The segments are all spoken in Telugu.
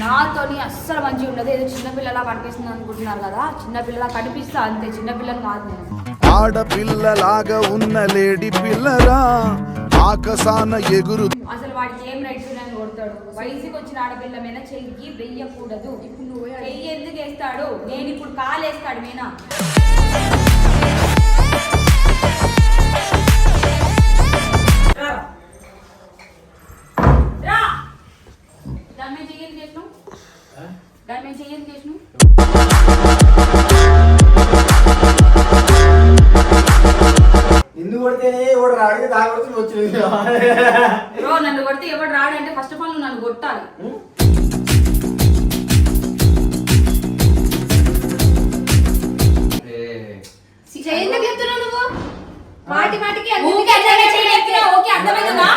నాతోని అస్సలు మంచిగా ఉండదు. ఏదో చిన్నపిల్లలా కనిపిస్తుంది అనుకుంటున్నారు కదా. చిన్నపిల్లలా కనిపిస్తా అంతే. చిన్నపిల్లలు కాదు నేను. ఆడపిల్లలాగా ఉన్న లేడి పిల్లరా ఆకసాన ఎగురు అసలు వాడికి ఏం రైట్స్ నన్ను కొడతాడు? వయసుకి వచ్చిన ఆడపిల్ల మీద చెయ్యి వెయ్యకూడదు ఇప్పుడు నువ్వు చెయ్యి ఎందుకు వేస్తాడు? నేను ఇప్పుడు కాలేస్తాడు మీనా. రా. దాని మీద చెయ్యి ఎందుకు వేసినావు? దాని మీద చెయ్యి ఎందుకు కొడితేనే ఎవడు తాగొచ్చు వచ్చింది బ్రో నన్ను కొడితే ఎవడు రాడంటే ఫస్ట్ ఆఫ్ ఆల్ నువ్వు నన్ను కొట్టాలి. ఎందుకు చెప్తున్నావు నువ్వు? చెయ్యి ఎత్తినా, ఓకే అర్థమైందా?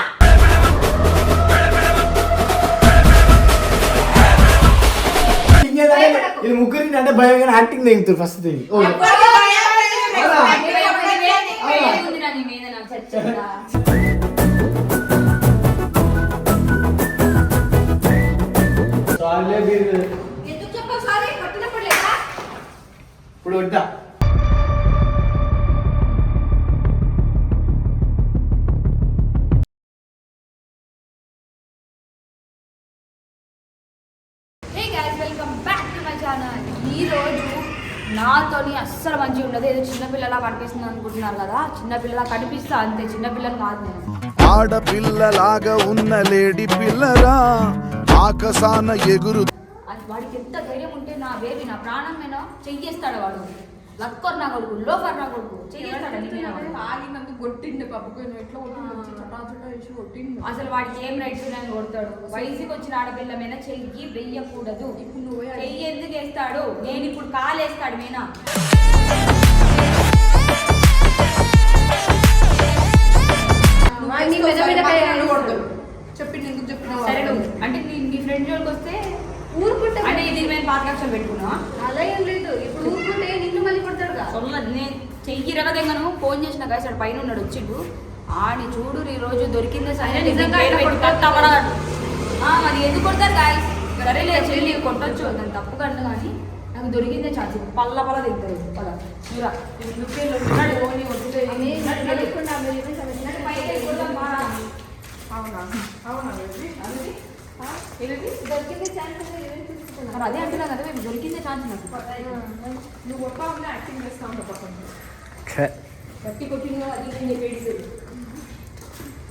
అంటే భయం యాక్టింగ్ దిగుతారు ఫస్ట్ థింగ్ ఇప్పుడు వద్దా? Welcome back to my channel ఈ రోజు నాతోని అస్సలు మంచిగా ఉండదు. ఏదో చిన్నపిల్లలా కనిపిస్తుంది అనుకుంటున్నారు కదా. చిన్నపిల్లలా కనిపిస్తా అంతే. చిన్నపిల్లలు కాదు నేను. ఆడపిల్లలాగా ఉన్న లేడి పిల్లరా ఆకసాన ఎగురు అది వాడికి ఎంత ధైర్యం ఉంటే నా బేబీ నా ప్రాణం మీద చెయ్యేస్తాడు వాడు. లక్కర్ నా కొడుకు లోఫర్ నా కొడుకు. ఆగినందుకు కొట్టిండు పప్పుకొని ఎట్లా కొట్టిండు? వచ్చి చటా చటా వేసి కొట్టిండు. అసలు వాడికి ఏం రైట్స్ నన్ను కొడతాడు. వయసుకి వచ్చిన ఆడపిల్ల మీద చెయ్యి వెయ్యకూడదు. ఇప్పుడు నువ్వే చెయ్యి ఎందుకు వేస్తాడు? నేను ఇప్పుడు కాలేస్తాడు మీనా. నీ మీద మీద నన్ను కొడతాడు. చెప్పిండు ఎందుకు చెప్పినావు? సరే అంటే నీ నీ ఫ్రెండ్ జోలికి వస్తే ఊరుకుంటే అంటే ఇది మేము పాత కక్షలు పెట్టుకున్నా అలా ఏం లేదు. ఇప్పుడు ఊరుకుంటే నిన్ను మళ్ళీ కొడతాడుగా సొల్ల నేను చెయ్యి రగదెంగను ఫోన్ చేసిన గాయ సార్ పైన ఉన్నాడు వచ్చిండు. ఆని చూడు ఈ రోజు దొరికిందే సరే నిజంగా మరి ఎందుకు కొడతారు గాయ సరేలే చెల్లి కొట్టొచ్చు. దాన్ని తప్పు కన్ను కానీ నాకు దొరికిందే ఛాన్స్ పల్ల పల్ల దిగుతారు పద చూరా ఉన్నాడు. ఓని. అవునా? అవునా? దొరికింది ఛాన్స్ ఉంది, ఏమేమి తీసుకున్నావు? మరి అదే అంటున్నా కదా మేము దొరికిందే ఛాన్స్ నాకు నువ్వు గొప్ప ఉన్న యాక్టింగ్ చేస్తా ఉంటావు పక్కన గట్టి కొట్టిందో అది ఇది అని చెప్పి ఏడిసాడు.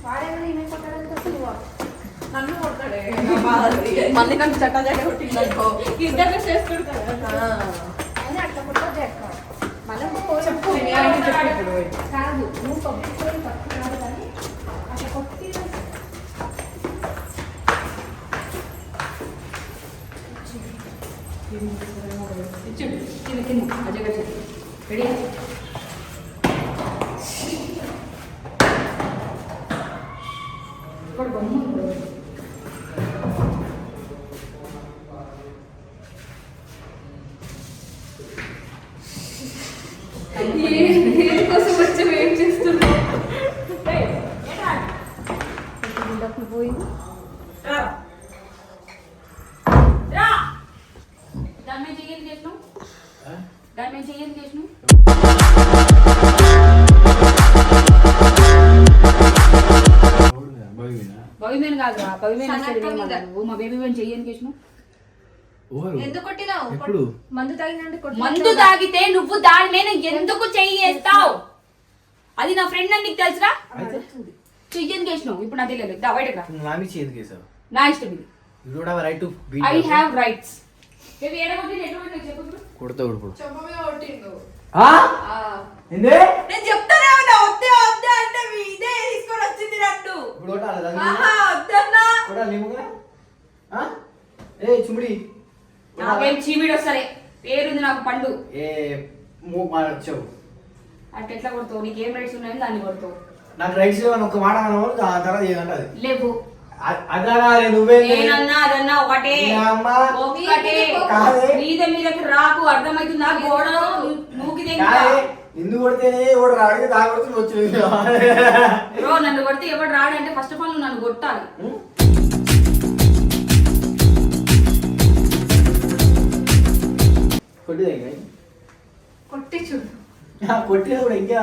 వాడేమైనా ఈమె కొట్టడానికి అసలు వా- నన్ను కొడతాడే మళ్ళీ నన్ను చట్టా చట్టా కొట్టిండు అనుకో. ఇద్దరు చేస్తాడు కదా అని అట్లా కొట్టదు అక్క మళ్ళీ చెప్పు మీ ఆయనకి చెప్పు ఇప్పుడు కాదు నువ్వు పబ్లిక్ పట్టుకున్నాడు కానీ అట్లా కొట్టి ఇచ్చిండు. కింద కింద భవిమేన్ కాదు భవిమేన్ మీద. మా బేబీ మేము ఎందుకు కొట్టినావు? తాగితే నువ్వు దాని మీద ఎందుకు చెయ్యి వేస్తావు అది నా ఫ్రెండ్ అని నీకు తెలుసురా? చెయ్యి ఎందుకు వేసినావు ఇప్పుడు నాకు తెలియదు. దా బయటకు రా. నా మీద నా ఇష్టం ఇది. You don't have right to beat I have rights baby చెప్పు. ఇప్పుడు. కొడతావు ఇప్పుడు. చెంప మీద కొట్టిండు. ఆ. నేను చెప్తానే ఉన్నా వద్దే వద్దే అంటే మీ ఇదే తీసుకొని వచ్చింది నన్ను. ఇప్పుడు కొట్టాలి దాన్ని. ఆహా వద్దన్నా. కొట్టాలి నీముగా? ఆ? ఏ చుమిడి నాకేం చీమిడి వస్తారే పేరుంది నాకు పండు. ఏ మూ మా వచ్చావు అట్లా ఎట్లా కొడతావు? నీకు రైట్స్ ఉన్నాయని దాన్ని కొడతావు. నాకు రైట్స్ లేవని ఒక మాట అన్నావు దాని తర్వాత ఏదంటే అది లేవు. అ- అదనా రే నువ్వే నేనన్నా అదన్నా ఒకటే. కాదే. మీద మీదకి రాకు అర్థమవుతుందా? గోడలో నూకిదే కాదే. ఎందుకు కొడితేనే ఎవడు రాడు? దా కొడుతుంది వచ్చింది బ్రో నన్ను కొడితే ఎవడు రాడు అంటే ఫస్ట్ ఆఫ్ ఆల్ నన్ను కొట్టాలి. కొట్టిదే కొట్టి చూడు. కొట్టినా కూడా ఇంకా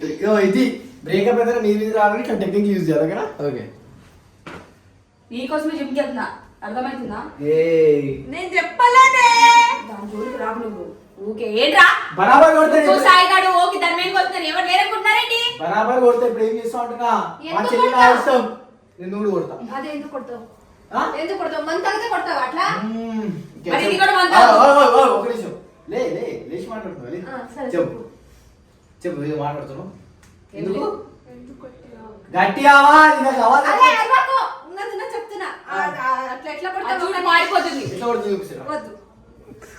ఇగో ఇది బ్రేకప్ అయితే నీ మీద రావాలని ఇట్లా టెక్నిక్ యూజ్ చేయాలి కదా? ఓకే. నీకోసమే చెప్పి చెప్తున్నా అర్థమవుతుందా నేను చెప్పలేదే. దాని జోలికి రాకు నువ్వు. ఊకే ఏంట్రా? బరాబర్ కొడితే సో సాయిగాడు ఓకే దాని మీద వస్తున్నారు ఎవరు లేరనుకుంటున్నారేంటి బరాబర్ కొడితే ఇప్పుడు ఏం చేస్తావు అంటున్నా? మా చెల్లి నా? ఇష్టం. నేను నువ్వు కొడతా. అదే ఎందుకు కొడతావు? ఎందుకు కొడతావు? మన తలకే కొడతావు అట్లా. మరి ఇది కూడా ఓ, ఒక నిమిషం. లే లే లేచి మాట్లాడుతున్నావు లే. ఆ, సరే, చెప్పు. చెప్పు. ఏదో మాట్లాడుతున్నావు. ఎందుకు? గట్టిగా నీకు కావాలి అదే అరవకు. ఉన్నది ఉన్నది చెప్తున్నా. అట్లా ఎట్లా కొడతావు? చూడు మారిపోతుంది. ఎట్లా కొడుతుంది చూపిస్తున్నా. వద్దు.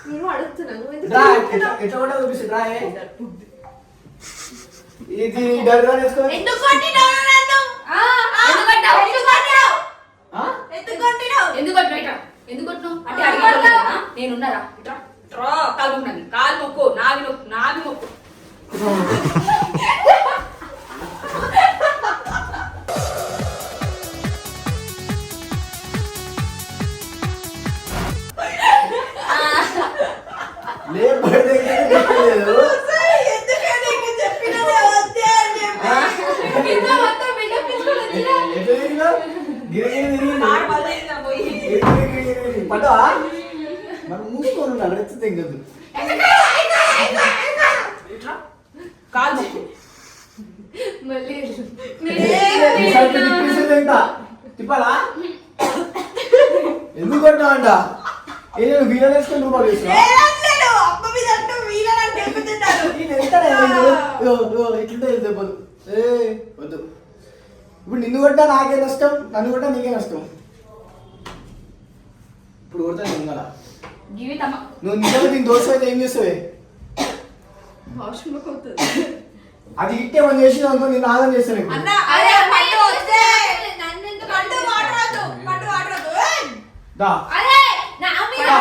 నేను అడుగుతున్నాను? ఎట్లా ఎట్లా కొట్టా చూపిస్తున్నా రా ఏ. ఇది ఎందుకు మరి మూసుకొని కాలు మొక్కు మళ్ళీ తిప్పాలా? ఎందుకు ఏ నేను వేసుకొని మీద అంటూ చెప్పుతున్నారు నేను వెళ్తానే, నేను ఇగో, ఇగో, ఇట్లుంటే దెబ్బలు. ఏయ్, వద్దు. ఇప్పుడు నిన్ను కొట్టా నాకే నష్టం నన్ను కొట్టా నీకే నష్టం ఇప్పుడు కొడతా నేను కదా జీవితమా నువ్వు నిజంగా దీని దోశ అయితే ఏం చేస్తావే వాష్రూమ్ అది ఇట్టే మనం చేసిన అనుకో నేను ఆదం చేస్తాను. అన్న అరే వద్దే ఏయ్! దా నా మీద నా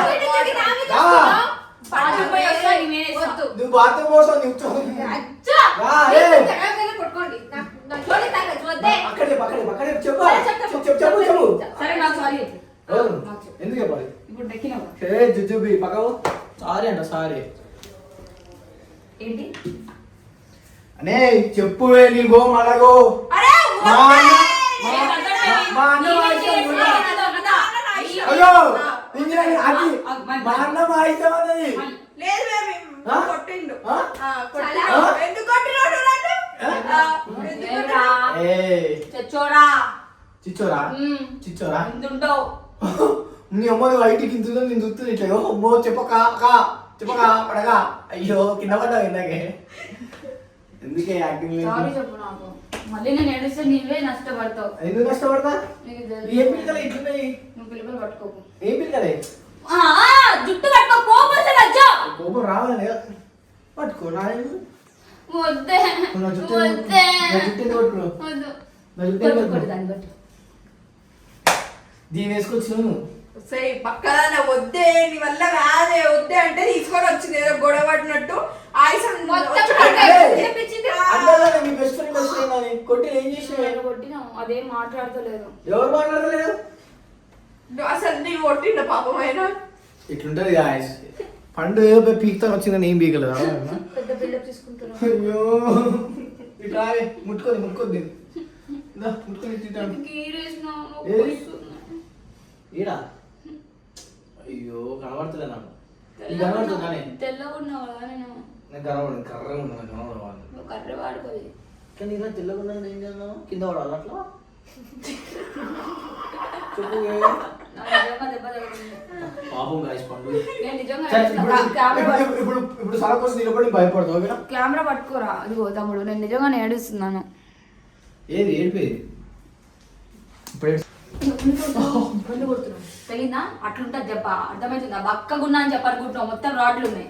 మీద. వస్తున్నావు? పోయి వస్తా. వద్దు. నువ్వు బాత్రూమ్ కోసం నువ్వు అచ్చా! రా, ఏయ్. కొట్టుకోండి జోలికి తాగొద్దు, వద్దే. అక్కడే అక్కడే అక్కడే చెప్పు సరే, చెప్పు, చెప్పు చెప్పు చెప్పు చెప్పు సరే నాకు సారీ చెప్పు. ఎవరు? నాకు చెప్పు. ఎందుకు చెప్పాలి ఇప్పుడు దక్కినావు ఏ పక్కవు సారీ అంట సారీ ఏంటి అనే చెప్పు నేను గో మలగో. అయ్యో అది మా అన్న మా ఇష్టం అన్నది లేదు? కొట్టిండు? ఎందుకు కొట్టినాడు నన్ను చిచ్చోరా మ్మ్. చిచ్చోరా ఎంతుంటావు నీ అమ్మ బయటికి ఇంతుందో నేను చూస్తుంది ఇట్లా "ఓ, అమ్మో చెప్పకా కా చెప్పకా పడగా. అయ్యో కింద పడ్డావు ఇందాకే. ఎందుకే యాక్టింగ్ సారీ చెప్పు నాకు. మళ్ళీ నేను ఏడిస్తే నీవే నష్టపడతావు. ఎందుకు కష్టపడతా నీకు ఏం. పిల్లలు ఇట్లున్నాయి నువ్వు పిలుపులు పట్టుకోకు. ఏం పిల్లలే ఆ, జుట్టు పట్టుకో కోపం వస్తే లజ్జా. కోపం రావాలి పట్టుకో నా? వద్దే. నా జుట్టు వద్దే. నా జుట్టు పట్టుకున్నావు? వద్దు. నా జుట్టు? దాన్ని కొట్టు. దీని వేసుకొచ్చినావు నువ్వు. సరే పక్కన వద్దే నీ వల్ల కాదే వద్దే అంటే తీసుకొని వచ్చింది ఏదో గొడవ పడినట్టు. ఆయుసం కొట్టే. ఏం నేను అదేం మాట్లాడతలేదు. ఎవరు మాట్లాడతలేదు? అసలు నీ కొట్టిండ పాపమైన ఇట్లుంటది గాయస్ పండు పీక్తాను వచ్చిందని ఏం పీకలేదు. పెద్ద బిల్డప్ తీసుకుంటున్నావు అయ్యో. ఇట్లా రావే, ముట్టుకోది ముట్టుకోద్ది ముట్టుకొని తింటాను ఈడేసినావు? నొప్పి ఏది? వస్తుంది. ఈడా అయ్యో కనబడతలే నాకు. నేను తెల్లగా ఉన్నావు కదా నేను. నాకు కనబడు కర్రగా ఉన్నా నాకు కనబడవాలి నువ్వు కర్ర వాడుకోది. కానీ ఇలా తెల్లగా ఉన్నది ఏం చేద్దాం? కింద పడాలి అట్లా? చెప్పు ఏ. నా నిజంగా దెబ్బ తగిలింది. పాపం గాయస్ పండు. నేను నిజంగా సరే, ఏడుస్తున్నా. ఇప్పుడు కెమెరా ఇప్పుడు- పట్టు- ఇప్పుడు ఇప్పుడు సల కోసం నిలబడి భయపడతావు ఓకేనా? కెమెరా పట్టుకోరా అదిగో తమ్ముడు నేను నిజంగానే ఏడుస్తున్నాను. ఏది ఏడిపోయేది? ఇప్పుడు తెలియదా అట్లుంటది చెప్ప అర్థమవుతుందా బక్కగున్నా అని చెప్పనుకుంటున్నావు మొత్తం రాడ్లు ఉన్నాయి.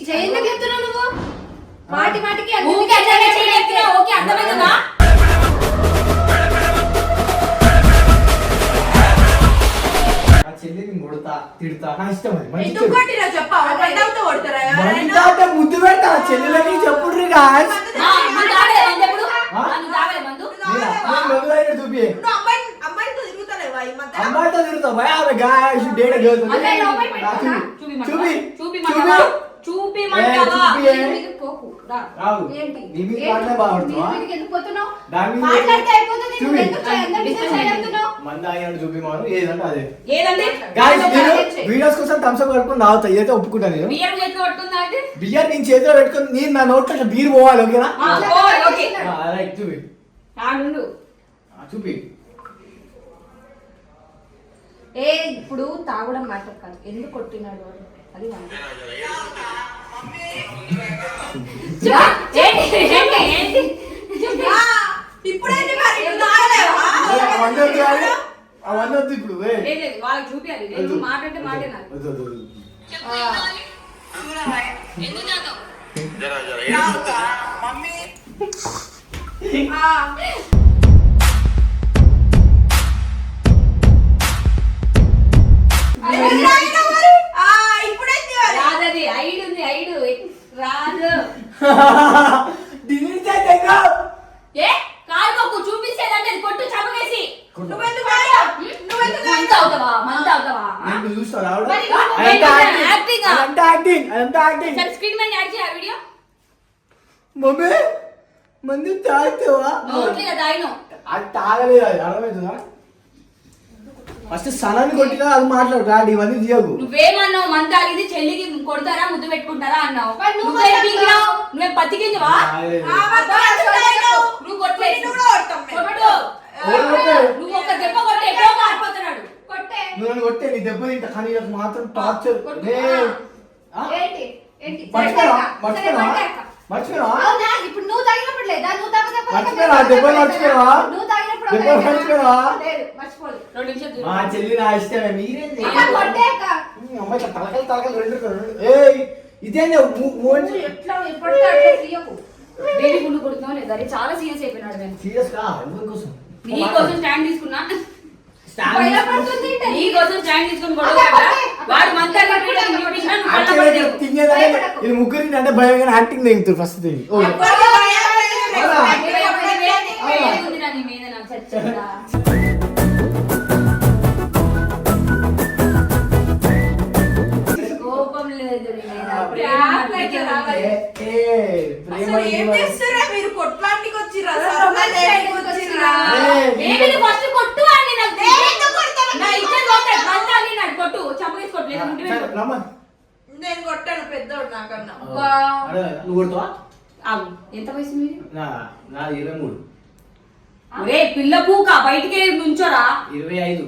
చేయందుకు చెప్తున్నావు నువ్వు? మాటి మాటికి ఊరికే. ఓకే అర్థమవుతుందా ఆ చెల్లిని కొడతా తిడతా నా ఇష్టం అది. మంచి ఎందుకు కొట్టినా చెప్పా? బండవుతో కొడతారా? ఎవరైనా మంచి ముద్దు పెడతా చెల్లెలకి చెప్పుడ్రి గాయస్ ఆ, నువ్వు తాగలే మందు ఎప్పుడు ఆ? ఆ, నువ్వు తాగలే మందు నేను మందు తాగినట్టు చూపి నువ్వు అమ్మాయి అమ్మాయితో తిరుగుతలేవా ఈ మధ్య అమ్మాయితో తిరుగుతావు భయ ఆమె గాయస్ డేట్? చూపి? చూపి. పోకు. రావు. ఏంటి? నీ మీద? పాటలే ఎందుకు పోతున్నావు? దాని మీద మాట్లాడితే అయిపోతుంది. నువ్వు ఎందుకు? మంద ఏదంటే అదే. ఏదండి? గాయస్ నేను. వీడియోస్ కోసం థమ్స్ అప్ కలుపుకొని తాగుతా ఏదైతే ఒప్పుకుంటా నేను? బియ్యం చేతిలో పట్టుకుందా నేను చేతిలో పెట్టుకొని నేను నా నోట్లో ఇట్లా బీర్ పోవాలి ఓకేనా? ఓకే. రైట్ చూపి. చూపి. ఏ ఇప్పుడు తాగడం మ్యాటర్ కాదు. ఎందుకు కొట్టినాడు అని అది? అవన్నీ ఇప్పుడు ఏ. లేదు, లేదు, వాళ్ళకి చూపించాలి నేను వద్దు. మాట్లాడితే మాట్లాడాలి ఏ? కాలుకోకు చూపించేదంటే కొట్టు చమకేసి నువ్వెందుకు? నువ్వెందుకు తాగినావు? అవుతావా? మంత అవుతావా? నేను చూస్తాను రావడం? మరి అదంతా ఏంటి? యాక్టింగ్ యాక్టింగ్ ఆ? అదంతా యాక్టింగ్ అదంతా యాక్టింగ్ సరే స్క్రీన్ మీద యాడ్ చేయ వీడియో మమ్మీ మంది తాగుతావా? నోట్లేదు దాయిను అది తాగలేదు అది అర్థమవుతుందా? ఫస్ట్ సనాన్ని కొట్టినా అది మాట్లాడు రాండి ఇవన్నీ తీయకు. నువ్వేమన్నావు మంత ఆగింది చెల్లికి కొడతారా ముద్దు పెట్టుకుంటారా అన్నావు. నువ్వు నువ్వేం. పీకినావు నువ్వేం నువ్వు? నువ్వు. కొట్టు ఎవరు కొట్టారు? నువ్వు ఒక దెబ్బ కొట్టి ఎప్పుడో మారిపోతున్నాడు కొట్టే. నువ్వు నన్ను కొట్టే నీ దెబ్బ తింటా కానీ నాకు మాత్రం టార్చర్? ఏంటి? ఇప్పుడు నువ్వు తాగినప్పుడు లేదా నువ్వు తాగినప్పుడు మర్చిపోయావా? దెబ్బలు మర్చిపోయావా? మా. చెల్లి నా ఇష్టమే మీరేం అమ్మాయి తలకాయలు తలకాయలు రెండు అరే చాలా సీరియస్ అయిపోయినాడు నేను. సీరియస్ కోసం నీ కోసం స్టాండ్ తీసుకున్నా? నీ కోసం స్టాండ్ తీసుకుని వాడు ముగ్గురికి అంటే భయంగా యాక్టింగ్ దిగుతారు ఫస్ట్ నేను కొట్టాను పెద్దోడు నాకన్నా. అబ్బా. అరే, నువ్వు కొడతావా. ఎంత వయసు మీది? నా ఇరవై మూడు. ఒరే పిల్ల పూక బయటికి నుంచోరా. ఇరవై ఐదు.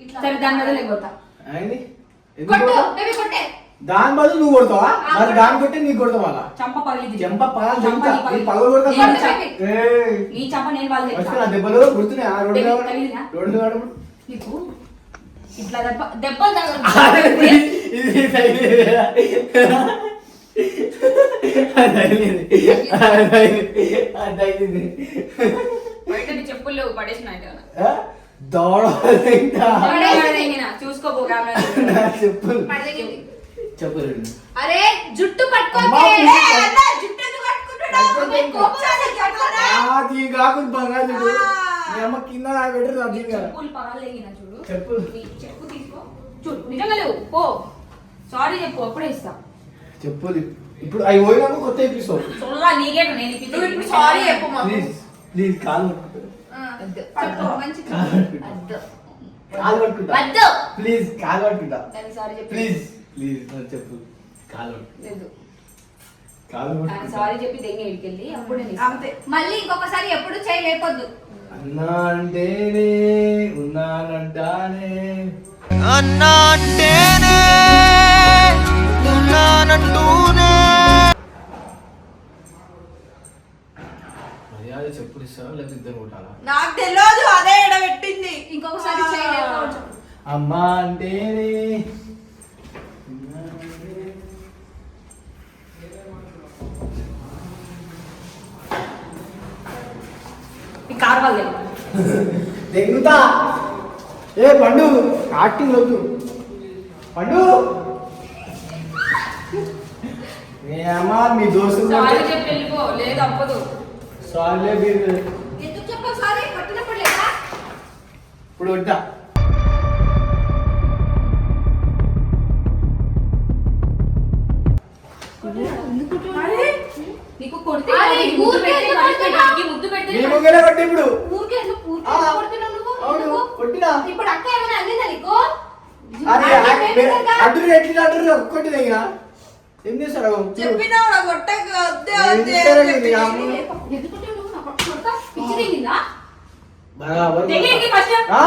ఇట్లా సరే దాని మీద ఎందుకు కొట్టు. కొట్టే. దాని బదులు నువ్వు కొడతావా? మరి. దాని కొట్టి నీకు కొడతావా అలా? చంప పగిలింది చెంప పగలు చంప పగిలి- కొడతా నీ చంప- నేను వాళ్ళు. దెబ్బలు ఆ రోడ్డు? రోడ్డు పడు. నీకు ఇట్లా దెబ్బ దెబ్బలు తగలదు. చెప్పులు పడేసిన ఇంకా. చూసుకోబో చెప్పులు. పడదగింది చెప్పులు అరే జుట్టు? అది కాకుండా చూడు. మీ అమ్మ కింద నా పెట్టరు అది చెప్పు. తీసుకో. చూడు నిజంగా లేవు. పో. సారీ చెప్పు అప్పుడే ఇస్తా. చెప్పులు ఇప్పుడు అవి పోయినాక కొత్త ఎపిసోడ్. నీకే నేను ఇప్పుడు సారీ చెప్పు. ప్లీజ్ ప్లీజ్ కాలు కాలు పట్టుకుంటా? ప్లీజ్ కాలు పట్టుకుంటా. చెప్పి. ప్లీజ్. చెప్పు. కాలు. సారీ చెప్పి దెంగ ఇడికెళ్ళి అప్పుడు. అంతే. మళ్ళీ ఇంకొకసారి ఎప్పుడు చేయి లేపొద్దు అన్నా అంటేనే ఉన్నానంటానే. అన్నా అంటేనే ఉన్నానంటూనే. మర్యాద చెప్పులు ఇస్తావా లేకపోతే ఇద్దరు కొట్టాలా? నాకు తెలియదు అదే ఎడబెట్టింది. ఇంకొకసారి చేయి లేపొద్దు అమ్మా అంటేనే ఈ కార్ వాళ్ళు తెగుతా ఏ పండు యాక్టింగ్ వద్దు పండు! మీ అమ్మ మీ దోస్తు సారీ చెప్పి వెళ్ళిపో లేదు అవ్వదు. సారీలే మీరు ఎందుకు చెప్పావు సారీ కొట్టినప్పుడు లేదా ఇప్పుడు వద్దా? ముద్దు పెడితే నీ ముంగలే కొట్టి ఇప్పుడు ఊరికే ఎందుకు ఊరికే ఆ. ఎందుకు కొడుతున్నావు నువ్వు? అవును ఎందుకు? కొట్టినా ఇప్పుడు అక్క ఏమైనా అందిందా నీకు అరే ఆంటీ పేరు అంటారు ఎట్లా అంటారు ఒక్కటి దగ్గర ఏం చేస్తారు చెప్పినా కూడా కొట్టక వద్దే ఏం వద్దే చేస్తారో అని ఇది చెప్పి. అమ్మ. ఎందుకుంటే నువ్వు నా కొడుకు కొడతా? పిచ్చి తగిలిందా? బరాబర్ తెగేయండి ఫస్ట్. ఆ?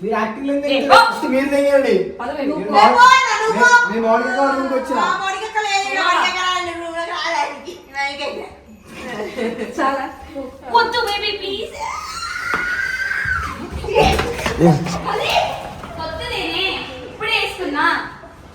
మీరు యాక్టింగ్ మీరు పదవి. నువ్వు. నేను వచ్చిన లేదు, చాలా వద్దు బేబీ ప్లీజ్ కొత్తదేనే ఇప్పుడే వేసుకున్నా